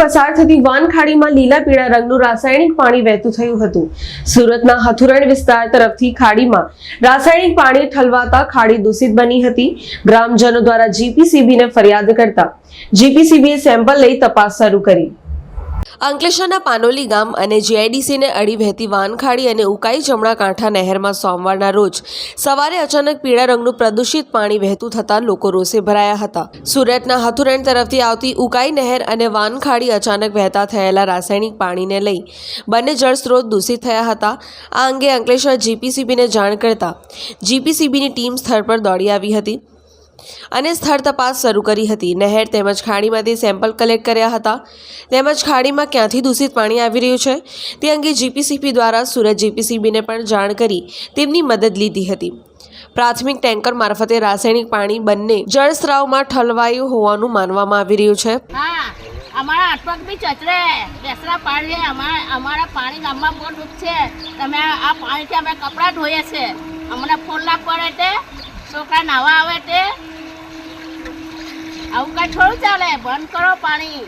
પસાર થતી વાન ખાડીમાં લીલા પીળા રંગનું રાસાયણિક પાણી વહેતું થયું હતું. સુરતના હથુરણ વિસ્તાર તરફથી ખાડીમાં રાસાયણિક પાણી ઠલવાતા ખાડી દૂષિત બની હતી. ગ્રામજનો દ્વારા જીપીસીબીને ફરિયાદ કરતા જીપીસીબીએ સેમ્પલ લઈ તપાસ શરૂ કરી. અંકલેશ્વરના પાનોલી ગામ અને જીઆઈડીસીને અડી વહેતી વાનખાડી અને ઉકાઈ જમણા કાંઠા નહેરમાં સોમવારના રોજ સવારે અચાનક પીળા રંગનું પ્રદૂષિત પાણી વહેતું થતાં લોકો રોષે ભરાયા હતા. સુરતના હથુરણ તરફથી આવતી ઉકાઈ નહેર અને વાનખાડી અચાનક વહેતા થયેલા રાસાયણિક પાણીને લઈ બંને જળસ્ત્રોત દૂષિત થયા હતા. આ અંગે અંકલેશ્વર જીપીસીબીને જાણ કરતા જીપીસીબીની ટીમ સ્થળ પર દોડી આવી હતી. અને સ્થળ તપાસ શરૂ કરી હતી. નહેર તેમજ ખાડીમાંથી સેમ્પલ કલેક્ટ કર્યા હતા. તેમજ ખાડીમાં ક્યાંથી દૂષિત પાણી આવી રહ્યું છે, તે અંગે જીપીસીપી દ્વારા સુરત જીપીસીબીને પણ જાણ કરી તેમની મદદ લીધી હતી. પ્રાથમિક ટેન્કર મારફતે રાસાયણિક પાણી બંને જળસ્રાવમાં ઠલવાયું હોવાનું માનવામાં આવી રહ્યું છે. અમારા હાથ બી ચચરે. બેસરા પાણી અમારા અમારા પાણી ગામમાં બહુ દુઃખ છે. તમે આ પાણીથી અમે કપડાં ધોઈએ છે. અમને ફોન લાગ પડે તે. છોકરા નાવા આવે તે. આવું કાંઈ થોડું ચાલે, બંધ કરો પાણી.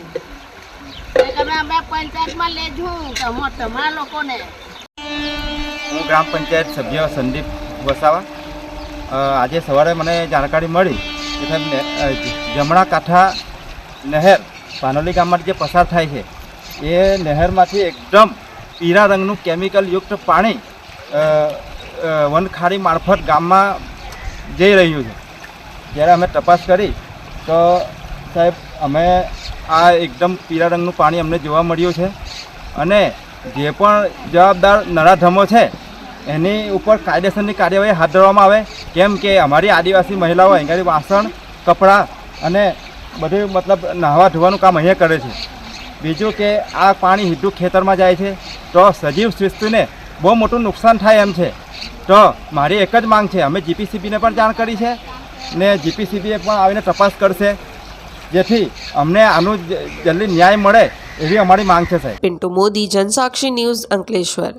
તમે અમે પંચાયતમાં લેજું, તમો તમારા લોકોને. હું ગ્રામ પંચાયત સભ્ય સંદીપ વસાવા. આજે સવારે મને જાણકારી મળી કે જમણા કાંઠા નહેર પાનોલી ગામમાંથી જે પસાર થાય છે, એ નહેરમાંથી એકદમ પીળા રંગનું કેમિકલયુક્ત પાણી વનખાડી મારફત ગામમાં જઈ રહ્યું છે. જ્યારે અમે તપાસ કરી તો સાહેબ, અમે આ એકદમ પીળા રંગનું પાણી અમને જોવા મળ્યું છે અને જે પણ જવાબદાર નરાધમો છે, એની ઉપર કાયદેસરની કાર્યવાહી હાથ ધરવામાં આવે. કેમ કે અમારી આદિવાસી મહિલાઓ અહીંયાથી વાસણ, કપડાં અને બધું મતલબ નાહવા ધોવાનું કામ અહીંયા કરે છે. બીજું કે આ પાણી સીધું ખેતરમાં જાય છે. તો સજીવ સૃષ્ટિને બહુ મોટું નુકસાન થાય એમ છે. તો મારી એક જ માંગ છે. અમે જીપીસીબીને પણ જાણ કરી છે. ને જીપીસીબીએ પણ આવીને તપાસ કરશે. જેથી અમને આનું જલ્દી ન્યાય મળે એવી અમારી માંગ છે, સાહેબ. પિન્ટુ મોદી, જનસાક્ષી ન્યૂઝ અંકલેશ્વર.